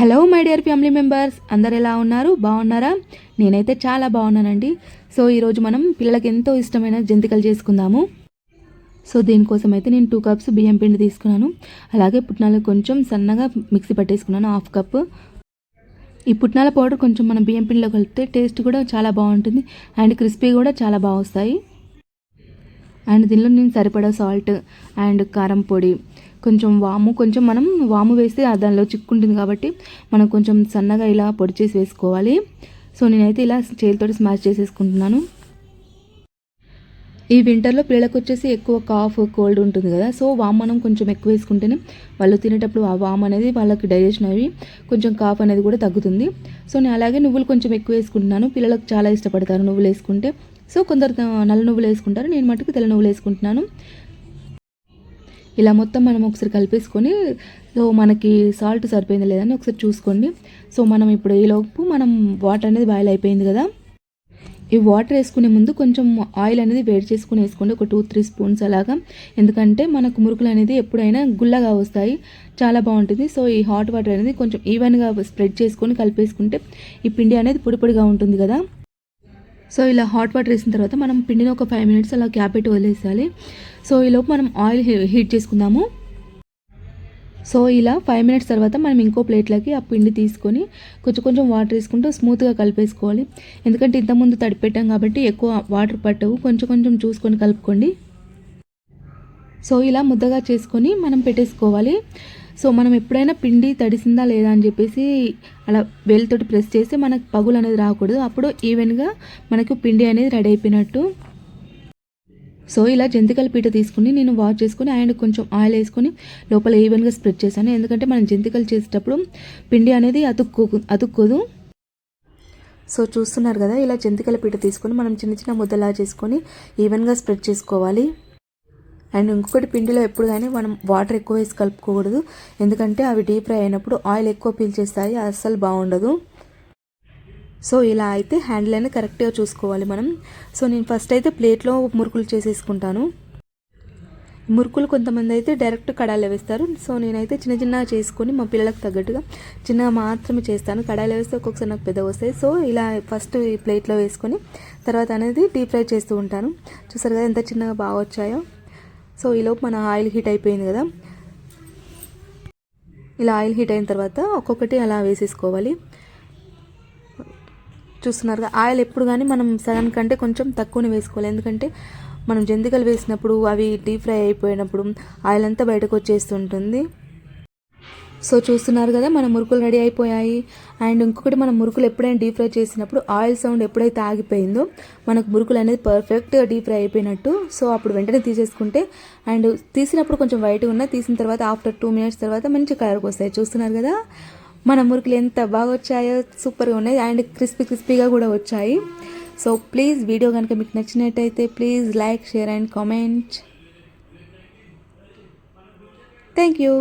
Hello my dear family members. అందరు ఎలా ఉన్నారు? బాగున్నారా? నేనైతే చాలా బాగున్నానండి. సో ఈరోజు మనం పిల్లలకి ఎంతో ఇష్టమైన జంతికలు చేసుకుందాము. సో దీనికోసం అయితే నేను టూ కప్స్ బియ్యం పిండి తీసుకున్నాను. అలాగే పుట్నాలు కొంచెం సన్నగా మిక్సీ పట్టేసుకున్నాను హాఫ్ కప్ ఈ పుట్నాల పౌడర్ కొంచెం మనం బియ్యం పిండిలో కలిపితే టేస్ట్ కూడా చాలా బాగుంటుంది. అండ్ క్రిస్పీ కూడా చాలా బాగా వస్తాయి. అండ్ దీనిలో నేను సరిపడా సాల్ట్ అండ్ కారం పొడి. కొంచెం వాము కొంచెం మనం వాము వేస్తే దానిలో చిక్కుంటుంది కాబట్టి మనం కొంచెం సన్నగా ఇలా పొడి చేసి వేసుకోవాలి. సో నేనైతే ఇలా చేతితోటి స్మాష్ చేసేసుకుంటున్నాను. ఈ వింటర్లో పిల్లలకు వచ్చేసి ఎక్కువ కాఫ్ కోల్డ్ ఉంటుంది కదా. సో వామ్ మనం కొంచెం ఎక్కువ వేసుకుంటేనే వాళ్ళు తినేటప్పుడు ఆ వామ్ అనేది వాళ్ళకి డైజెషన్ అవి కొంచెం కాఫ్ అనేది కూడా తగ్గుతుంది. సో నేను అలాగే నువ్వులు కొంచెం ఎక్కువ వేసుకుంటున్నాను. పిల్లలకు చాలా ఇష్టపడతారు నువ్వులు వేసుకుంటే. సో కొందరు నల్ల నువ్వులు వేసుకుంటారు నేను మటుకు తెల్ల నువ్వులు వేసుకుంటున్నాను. ఇలా మొత్తం మనం ఒకసారి కలిపేసుకొని సో మనకి సాల్ట్ సరిపోయింది లేదని ఒకసారి చూసుకోండి. సో మనం ఇప్పుడు ఈలోపు మనం వాటర్ అనేది బాయిల్ అయిపోయింది కదా. ఈ వాటర్ వేసుకునే ముందు కొంచెం ఆయిల్ అనేది వేడి చేసుకుని వేసుకోండి ఒక టూ త్రీ స్పూన్స్ అలాగా. ఎందుకంటే మనకు మురుకులు అనేది ఎప్పుడైనా గుల్లగా వస్తాయి చాలా బాగుంటుంది. సో ఈ హాట్ వాటర్ అనేది కొంచెం ఈవెన్గా స్ప్రెడ్ చేసుకొని కలిపేసుకుంటే ఈ పిండి అనేది పొడి పొడిగా ఉంటుంది కదా. సో ఇలా హాట్ వాటర్ వేసిన తర్వాత మనం పిండిని ఒక ఫైవ్ మినిట్స్ అలా క్యాప్ పెట్టి వదిలేసాలి సో ఈలోపు మనం ఆయిల్ హీట్ చేసుకుందాము. సో ఇలా ఫైవ్ మినిట్స్ తర్వాత మనం ఇంకో ప్లేట్లోకి ఆ పిండి తీసుకొని కొంచెం కొంచెం వాటర్ వేసుకుంటూ స్మూత్గా కలిపేసుకోవాలి. ఎందుకంటే ఇంతకుముందు తడిపెట్టాం కాబట్టి ఎక్కువ వాటర్ పట్టవు. కొంచెం కొంచెం చూసుకొని కలుపుకోండి. సో ఇలా ముద్దగా చేసుకొని మనం పెట్టేసుకోవాలి. సో మనం ఎప్పుడైనా పిండి తడిసిందా లేదా అని చెప్పేసి అలా వేలుతోటి ప్రెస్ చేస్తే మనకు పగులు అనేది రాకూడదు. అప్పుడు ఈవెన్గా మనకు పిండి అనేది రెడీ అయిపోయినట్టు. సో ఇలా జంతికల పీట తీసుకుని నేను వాష్ చేసుకుని అండ్ కొంచెం ఆయిల్ వేసుకొని లోపల ఈవెన్గా స్ప్రెడ్ చేశాను. ఎందుకంటే మనం జంతికలు చేసేటప్పుడు పిండి అనేది అతుక్కో అతుక్కోదు. సో చూస్తున్నారు కదా ఇలా జంతికల పీట తీసుకొని మనం చిన్న చిన్న ముద్దలా చేసుకొని ఈవెన్గా స్ప్రెడ్ చేసుకోవాలి. అండ్ ఇంకొకటి పిండిలో ఎప్పుడు కానీ మనం వాటర్ ఎక్కువ వేసి కలుపుకోకూడదు. ఎందుకంటే అవి డీప్ ఫ్రై అయినప్పుడు ఆయిల్ ఎక్కువ పీల్చేస్తాయి అస్సలు బాగుండదు. సో ఇలా అయితే హ్యాండిల్ అయినా కరెక్ట్గా చూసుకోవాలి మనం. సో నేను ఫస్ట్ అయితే ప్లేట్లో మురుకులు చేసేసుకుంటాను. మురుకులు కొంతమంది అయితే డైరెక్ట్ కడాయిలో వేస్తారు. సో నేనైతే చిన్న చిన్నగా చేసుకొని మా పిల్లలకు తగ్గట్టుగా చిన్నగా మాత్రమే చేస్తాను. కడాయిలో వేస్తే ఒక్కొక్కసారి నాకు పెద్ద వస్తాయి. సో ఇలా ఫస్ట్ ఈ ప్లేట్లో వేసుకొని తర్వాత అనేది డీప్ ఫ్రై చేస్తూ ఉంటాను. చూసారు కదా ఎంత చిన్నగా బాగా వచ్చాయో. సో ఈలోపు మన ఆయిల్ హీట్ అయిపోయింది కదా. ఇలా ఆయిల్ హీట్ అయిన తర్వాత ఒక్కొక్కటి అలా వేసేసుకోవాలి. చూస్తున్నారు ఆయిల్ ఎప్పుడు కానీ మనం సగం కంటే కొంచెం తక్కువనే వేసుకోవాలి. ఎందుకంటే మనం జంతికలు వేసినప్పుడు అవి డీప్ ఫ్రై అయిపోయినప్పుడు ఆయిల్ అంతా బయటకు వచ్చేస్తుంటుంది. సో చూస్తున్నారు కదా మన మురుకులు రెడీ అయిపోయాయి. అండ్ ఇంకొకటి మనం మురుకులు ఎప్పుడైనా డీప్ ఫ్రై చేసినప్పుడు ఆయిల్ సౌండ్ ఎప్పుడైతే ఆగిపోయిందో మనకు మురుకులు అనేది పర్ఫెక్ట్గా డీప్ ఫ్రై అయిపోయినట్టు. సో అప్పుడు వెంటనే తీసేసుకుంటే అండ్ తీసినప్పుడు కొంచెం వైట్గా ఉన్న తీసిన తర్వాత ఆఫ్టర్ టూ మినిట్స్ తర్వాత మంచి కలర్కి వస్తాయి. చూస్తున్నారు కదా మన మురుకులు ఎంత బాగా వచ్చాయో సూపర్గా ఉన్నాయి. అండ్ క్రిస్పీ క్రిస్పీగా కూడా వచ్చాయి. సో ప్లీజ్ వీడియో కనుక మీకు నచ్చినట్టయితే please like share and comment. Thank you.